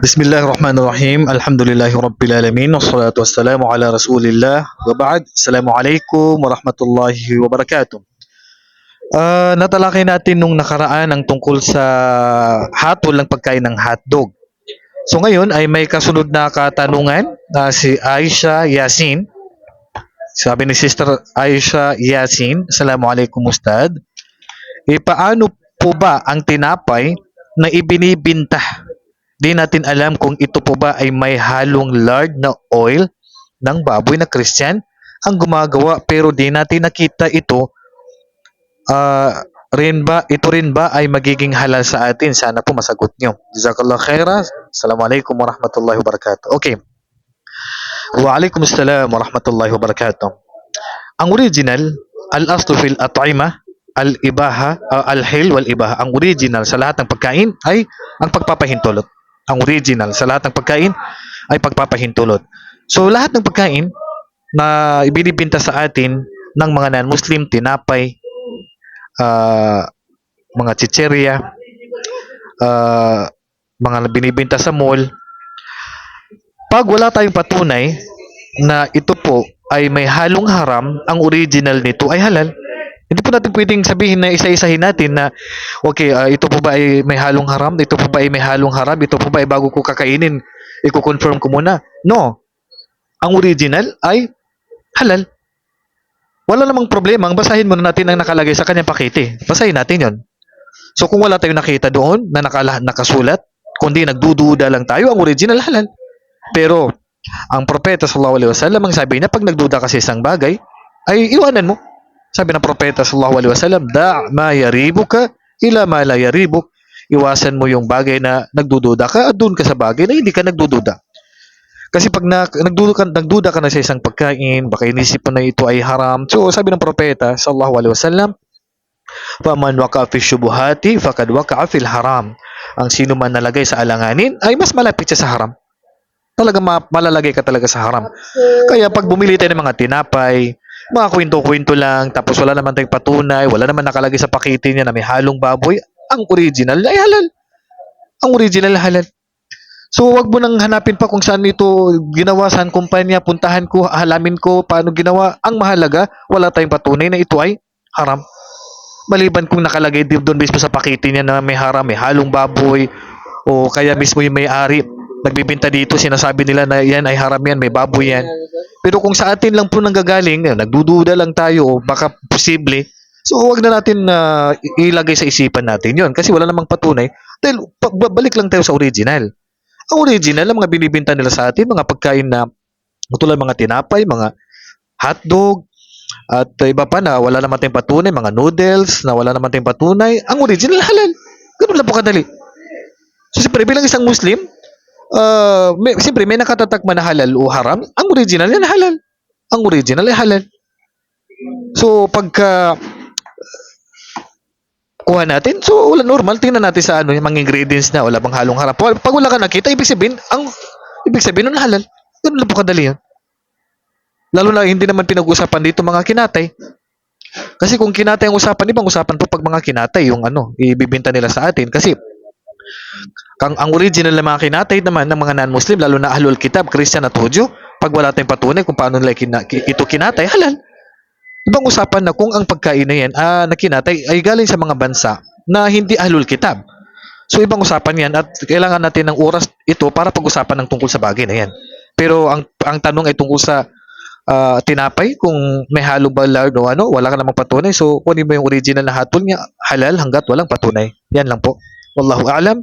Bismillahirrahmanirrahim. Alhamdulillahi Rabbil Alamin. Wassalatu wassalamu ala Rasulillah. Wa ba'd. Assalamualaikum warahmatullahi wabarakatuh. Ah, natalakay natin nung nakaraan ang tungkol sa hatol ng pagkain ng hotdog. So ngayon ay may kasunod na katanungan na si Aisha Yasin. Sabi ni Sister Aisha Yasin, Assalamualaikum Ustad. E paano po ba ang tinapay na ibinibinta Di natin alam kung ito po ba ay may halong lard na oil ng baboy na Christian ang gumagawa pero di natin nakita ito. Ah rin ba ito rin ba ay magiging halal sa atin? Sana po masagot nyo jazakallah khaira. Assalamualaikum warahmatullahi wabarakatuh. Okay. Wa assalam warahmatullahi wabarakatuh. Ang original al aslu fil at'imah al ibaha ah, al hil wal ibaha ang original sa lahat ng pagkain ay ang pagpapahintulot ang original sa lahat ng pagkain ay pagpapahintulot. So lahat ng pagkain na ibinibinta sa atin ng mga non-Muslim, tinapay, ah, mga chicheria, ah, mga binibinta sa mall, pag wala tayong patunay na ito po ay may halong haram, ang original nito ay halal. Hindi po natin pwedeng sabihin na isa-isahin natin na okay, ah, ito po ba ay may halong haram? Ito po ba ay may halong haram? Ito po ba ay bago ko kakainin? Iko-confirm ko muna. No. Ang original ay halal. Wala namang problema. Ang basahin muna natin ang nakalagay sa kanyang pakete. Basahin natin yon. So kung wala tayong nakita doon na nakala, nakasulat, kundi nagdududa lang tayo, ang original halal. Pero ang propeta sallallahu alaihi wasallam ang sabi niya pag nagduda kasi isang bagay ay iwanan mo. Sabi ng propeta sallallahu alaihi wasallam, "Da' ma yaribuka ila ma la yaribuk." Iwasan mo yung bagay na nagdududa ka at doon ka sa bagay na hindi ka nagdududa. Kasi pag na, nagduda, ka, nagduda ka na sa isang pagkain, baka inisip mo na ito ay haram. So, sabi ng propeta sallallahu alaihi wasallam, "Faman waqa'a fi syubuhati faqad waqa'a fil haram." Ang sino man nalagay sa alanganin ay mas malapit siya sa haram. Talaga ma- malalagay ka talaga sa haram. Kaya pag bumili tayo ng mga tinapay, mga kwento-kwento lang, tapos wala naman tayong patunay, wala naman nakalagay sa pakete niya na may halong baboy, ang original ay halal. Ang original halal. So, wag mo nang hanapin pa kung saan ito ginawa, saan kumpanya, puntahan ko, halamin ko, paano ginawa. Ang mahalaga, wala tayong patunay na ito ay haram. Maliban kung nakalagay doon mismo sa pakete niya na may haram, may halong baboy, o kaya mismo yung may-ari, nagbibinta dito, sinasabi nila na yan ay haram yan, may baboy yan. Pero kung sa atin lang po nanggagaling, eh, nagdududa lang tayo o baka posible, so huwag na natin na ilagay sa isipan natin yon kasi wala namang patunay. Dahil balik lang tayo sa original. Ang original, ang mga binibinta nila sa atin, mga pagkain na tulad mga tinapay, mga hotdog, at iba pa na wala naman tayong patunay, mga noodles na wala naman tayong patunay, ang original halal. Ganun lang po kadali. So, siyempre, bilang isang Muslim, uh, may, siyempre, may nakatatak man na halal o haram, ang original yan halal. Ang original ay halal. So, pagka kuha natin, so wala normal, tingnan natin sa ano, yung mga ingredients na, wala bang halong haram. Pag wala ka nakita, ibig sabihin, ang ibig sabihin nun halal. Ganun lang po kadali yan. Lalo na hindi naman pinag-usapan dito mga kinatay. Kasi kung kinatay ang usapan, ibang usapan po pag mga kinatay, yung ano, ibibinta nila sa atin. Kasi kang ang original na mga kinatay naman ng mga non-Muslim, lalo na ahlul kitab, Christian at Hudyo, pag wala tayong patunay kung paano nila kina, ki- ito kinatay, halal. Ibang usapan na kung ang pagkain na yan ah, na kinatay ay galing sa mga bansa na hindi ahlul kitab. So ibang usapan yan at kailangan natin ng oras ito para pag-usapan ng tungkol sa bagay na yan. Pero ang ang tanong ay tungkol sa ah, tinapay kung may halo ba lard o ano, wala ka namang patunay. So kunin mo yung original na hatol niya, halal hanggat walang patunay. Yan lang po. Wallahu a'lam.